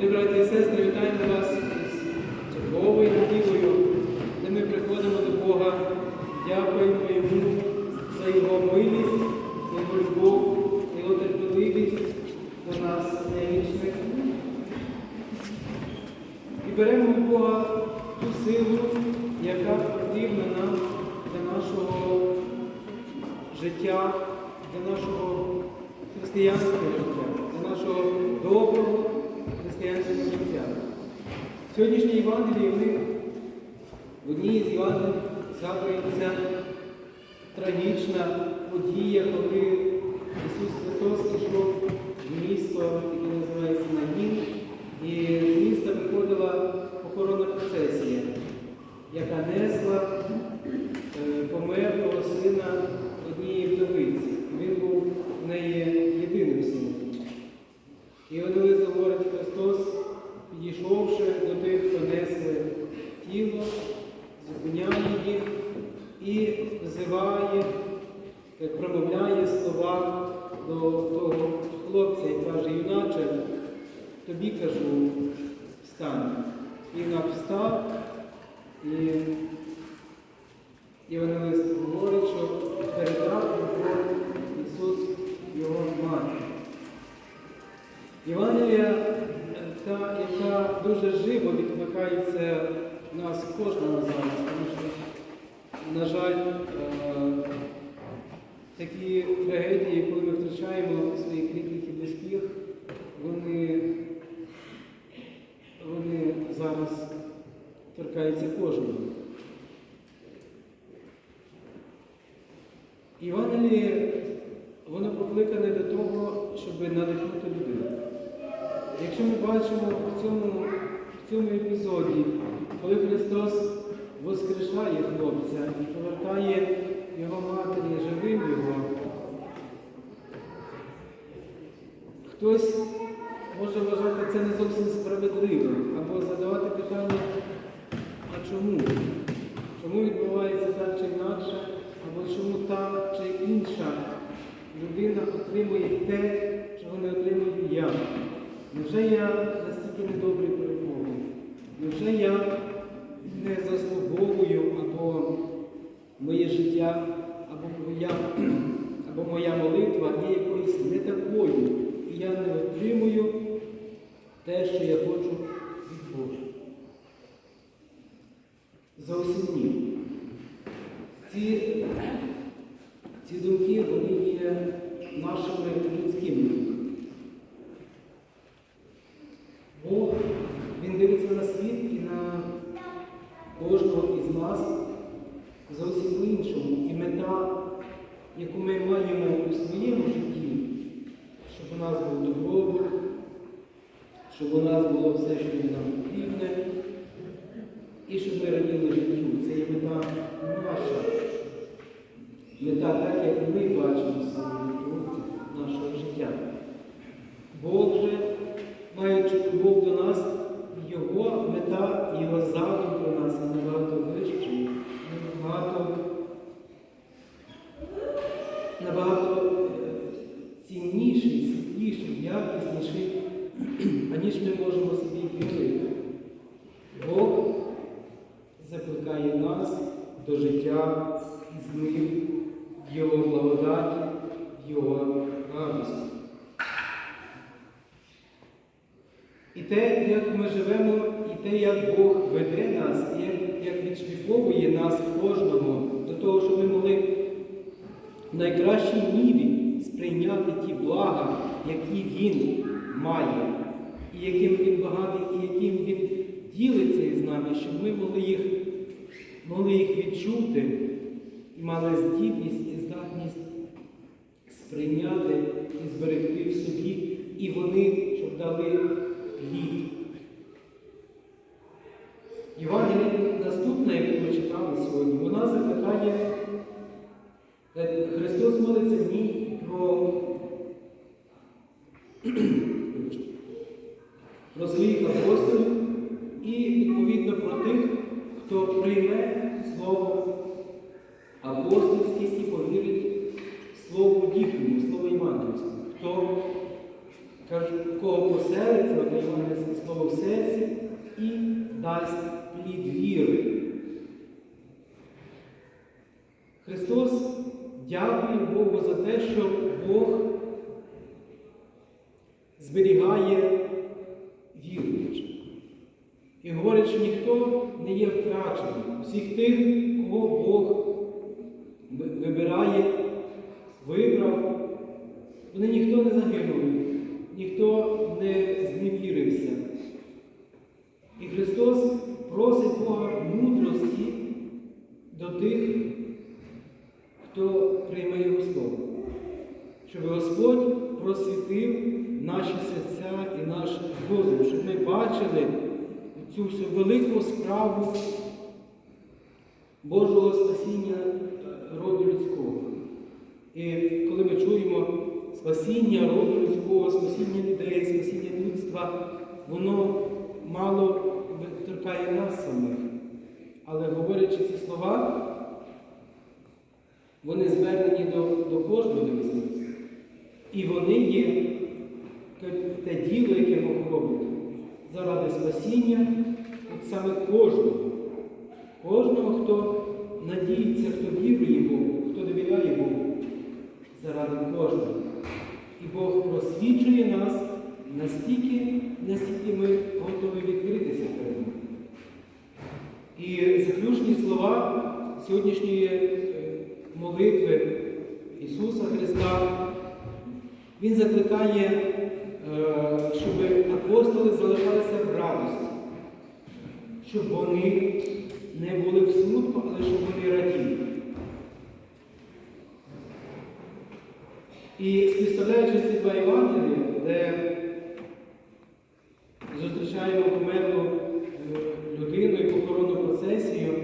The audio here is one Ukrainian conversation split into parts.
Дорогі браті і сестри, вітаємо вас з черговою неділею, де ми приходимо до Бога, дякуємо Йому за Його милість, за Його любов, за Його терпеливість до нас невічних. І беремо у Бога ту силу, яка потрібна нам для нашого життя, для нашого християнського життя, для нашого доброго християнського життя. Сьогоднішній Євангелії вони в одній з Євангелій згадується трагічна подія, коли Ісус Христос пішов в місто, яке називається Нагін, і з міста виходила похоронна процесія, яка несла е, померлого сина однієї вдовиці. Він був в неї єдиним сином. І от коли говорить Христос, підійшовши до тих, хто несли тіло, зупиняє їх і взиває, як промовляє слова до того хлопця і каже, юначе, тобі кажу, встань. І він встав, і Євангелист говорить, що передав його Ісус його матір. Євангелія, та, яка дуже живо відкликається в нас кожного зараз, тому що, на жаль, е, такі трагедії, коли ми втрачаємо своїх рідних близьких, вони, вони зараз торкаються кожного. Євангеліє, воно покликане до того, щоб надихнути людину. Якщо ми бачимо в цьому, в цьому епізоді, коли Христос воскрешає хлопця і повертає його матері живим його, хтось може вважати це не зовсім справедливим, або задавати питання, а чому? Чому відбувається так чи інакше, або чому та чи інша людина отримує те, чого не отримую я? Невже я настільки недобрий перед Богом? Невже я не заслуговую або моє життя, або моя, або моя молитва є якоюсь не такою, і я не отримую те, що я хочу від Бога? Зовсім ні. Ці, ці думки вони є нашими людськими. Бог, Він дивиться на світ і на кожного із нас зовсім по-іншому. І мета, яку ми маємо у своєму житті, щоб у нас був добробут, щоб у нас було все, що нам потрібне, і щоб ми раділи життю. Це є мета наша. Мета так, як ми бачимо мету нашого життя. Бог же, маючи любов до нас, Його мета, Його задум аніж ми можемо собі вірити. Бог закликає нас до життя з ним, в Його благодаті, в Його радості. І те, як ми живемо, і те, як Бог веде нас, і як відшліфовує нас кожного до того, щоб ми могли в найкращій мірі сприйняти ті блага, які Він має, і яким Він багатий, і яким Він ділиться із нами, щоб ми могли їх, могли їх відчути і мали здібність і здатність сприйняти і зберегти в собі, і вони, щоб дали плід. Євангеліє наступне, яке ми читали сьогодні, про своїх апостолів і відповідно про тих, хто прийме слово апостольське і повірить Слову їхньому, Слову Євангельському. Хто Каже, кого поселиться, одне євангельське слово в серці і дасть плід віри. Христос дякує Богу за те, що Бог зберігає. І говорить, що ніхто не є втраченим. Всіх тих, кого Бог вибирає, вибрав, вони ніхто не загинули, ніхто не зневірився. І Христос просить Бога мудрості до тих, хто прийме Його Слово, щоб Господь просвітив наші серця і наш розум, щоб ми бачили цю всю велику справу Божого спасіння роду людського. І коли ми чуємо спасіння роду людського, спасіння людей, спасіння людства, воно мало торкає нас самих. Але говорячи ці слова, вони звернені до, до кожного з нас. І вони є те діло, яке Бог робить заради спасіння саме кожного. Кожного, хто надіється, хто вірує Богу, хто довіряє Богу, заради кожного. І Бог просвічує нас настільки, настільки ми готові відкритися перед ним. І заключні слова сьогоднішньої е, молитви Ісуса Христа, Він закликає, е, щоб апостоли залишалися в радості, щоб вони не були в смутку, але щоб вони раділи. І співставляючи ці два Євангелія, де зустрічаємо померлу е, людину і похоронну процесію,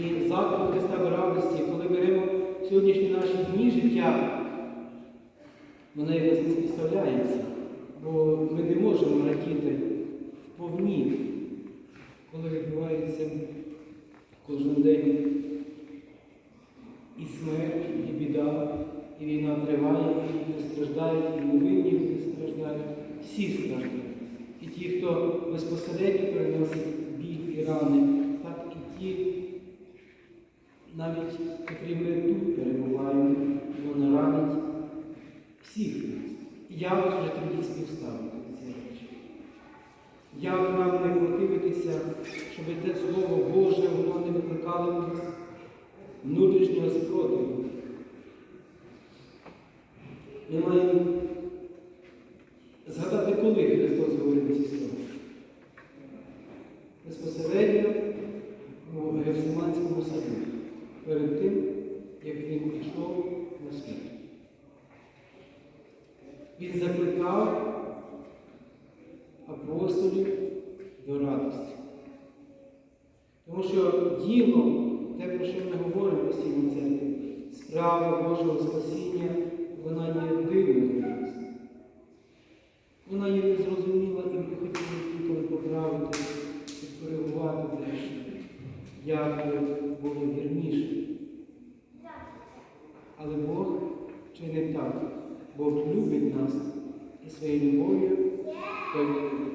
і заклик Христа до радості, коли беремо сьогоднішні наші дні життя, вона якось не співставляється, бо ми не можемо радіти вповні, коли відбувається кожен день і смерть, і біда, і війна триває, і люди страждають, і невинні люди страждають, всі страждають. І ті, хто безпосередньо переносить біль і рани, так і ті, навіть котрі ми тут перебуваємо, воно ранить всіх нас. І як вже тоді співставити ці речі? Як нам не противитися, щоб те Слово Боже воно не викликало внутрішнього спротиву? Ми маємо згадати, коли Христос говорив ці слова. Безпосередньо у Гефсиманському саду, перед тим, як він пішов на світ. Він закликав апостолів до радості. Тому що діло, те, про що ми говоримо постійно церкві, справа Божого спасіння, вона є дивною для нас. Вона є незрозуміла і ми хотіли поправити, підкоригувати дещо, як було вірніше. Але Бог чинить так. Бог любить нас і своєю любов'ю,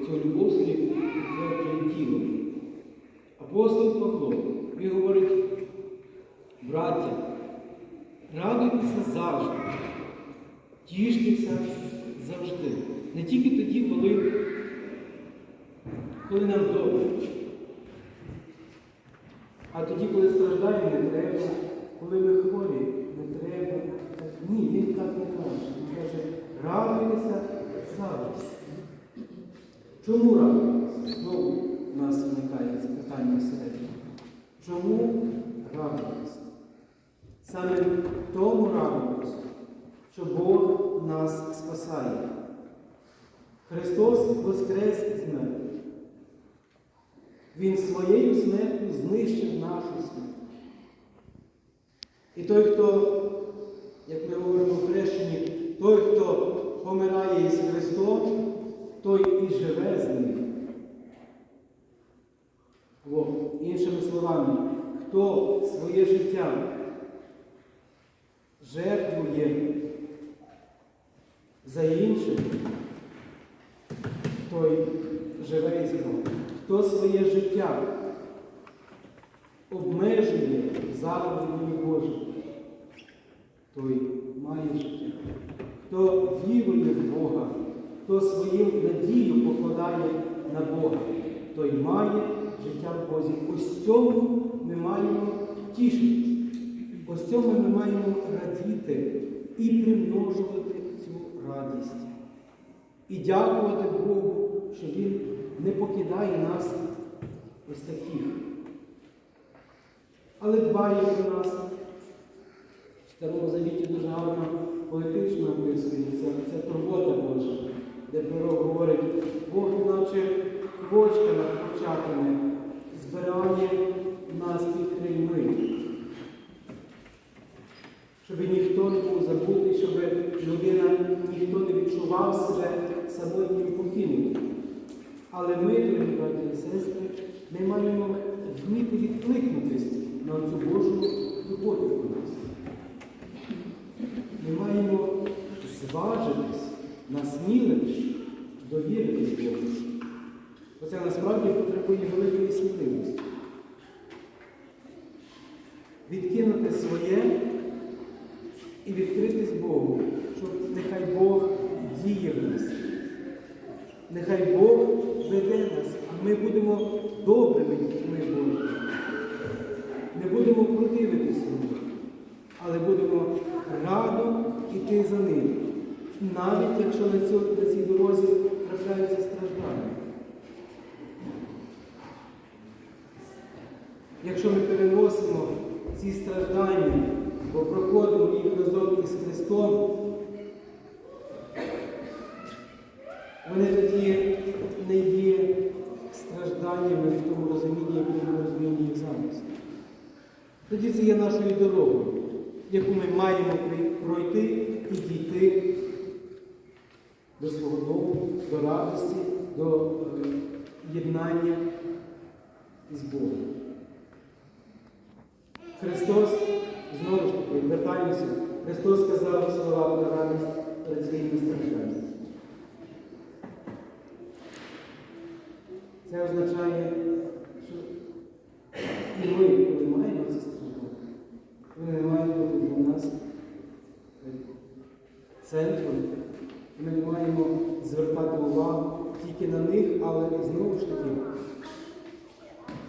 цю любов свою підтверджує тіло. Апостол Павло, він говорить, браття, радуйтеся завжди, тіштеся завжди. Не тільки тоді, коли, коли нам добре, а тоді, коли страждаємо, не треба, коли ми хворі, не треба. Ні, він так не каже. Він каже, радуйтеся завжди. Чому радуйтеся? Знову нас виникає це питання всередині. Чому радуйтеся? Саме тому радуйтеся, що Бог нас спасає. Христос воскрес із мертвих. Він своєю смертю знищив нашу смерть. І той, хто, як ми говоримо в хрещенні, той, хто помирає із Христом, той і живе з ним. Словами, хто своє життя жертвує за інших, той живе із Богом. Хто своє життя обмежує заповідями Божими, той має життя. Хто вірує в Бога, хто свою надію покладає на Бога, той має життя в Бозі. Ось цьому ми маємо тішитись. Ось цьому ми маємо радіти і примножувати цю радість. І дякувати Богу, що Він не покидає нас ось таких, але дбає про нас. В Старому Завіті дуже гарно поетично описується це турбота Божа, де пророк говорить, Бог, наче квочка над курчатами, збирає нас під крильми, щоб ніхто не був забутий, щоб людина, ніхто не відчував себе самотнім покинутим. Але ми, дорогі браті і сестри, ми маємо вміти відкликнутися на цю Божу турботу про нас. Ми маємо зважитись, насміливість, довіритись Богу. Оце насправді потребує великої сміливості. Відкинути своє і відкритись Богу, щоб нехай Бог діє в нас. Нехай Бог веде нас, а ми будемо добрими дітьми Божими. Не будемо противитися йому, але будемо радо йти за ним, навіть якщо на, цій дорозі трапляються страждання. Якщо ми переносимо ці страждання, бо проходимо їх разом із Христом, вони тоді не є стражданнями в тому розумінні, якому ми розуміємо їх зараз. Тоді це є нашою дорогою, яку ми маємо пройти і дійти до свого дому, до радості, до е, єднання із Богом. Христос, знову ж таки, вертаємося, Христос сказав слова про радість перед своїми стражданнями. Це означає, що і ми, коли маємо ці страждання, вони не мають бути для нас центром. Ми не маємо звертати увагу тільки на них, але знову ж таки,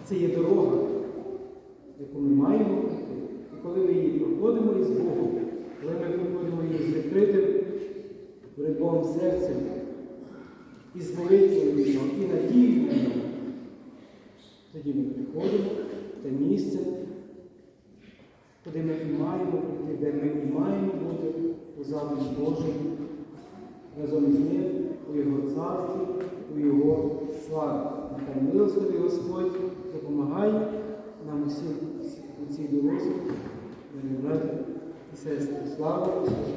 це є дорога, яку ми маємо пройти. І коли ми її проходимо із Богом, коли ми проходимо її з відкритим перед серцем, і з молитвою і надією на нього, тоді ми приходимо те місце, куди ми і маємо прийти, де ми і маємо бути у замку Божому, разом із ним у Його царстві, у Його славі. Нехай милостивий Господь допомагає нам усім у цій дорозі, мені брати і сестри. Слава Ісусу!